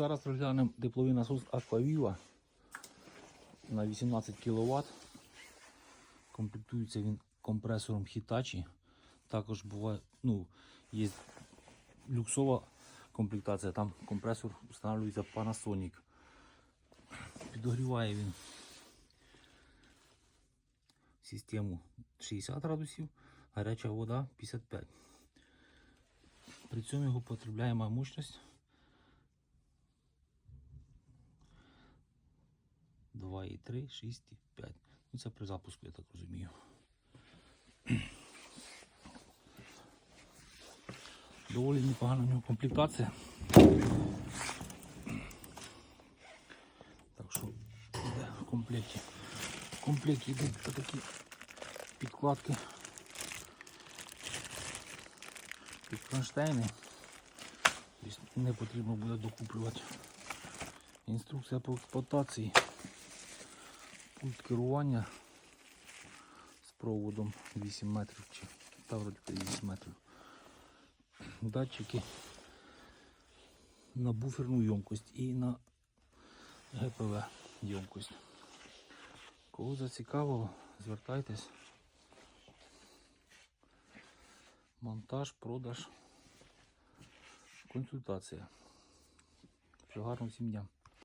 Зараз розглянемо тепловий насос Aquaviva на 18 кВт. Комплектується він компресором Hitachi. Також буває, ну, є люксова комплектація, там компресор встановлюється Panasonic. Підогріває він систему 60 градусів, гаряча вода 55. При цьому його потребляємо мощність 2,3, 6 і 5. Ну, це при запуску, я так розумію. Доволі непогана в нього комплектація. Так що йде в комплекті. В комплекті йдуть такі підкладки під кронштейни. Тобто Не потрібно буде докуплювати. Інструкція по експлуатації. Пульт керування з проводом 8 метрів чи та вроді 8 метрів. Датчики на буферну ємкость і на ГПВ ємкость. Кого зацікавило, звертайтесь. Монтаж, продаж, консультація. Всього гарного всім дня.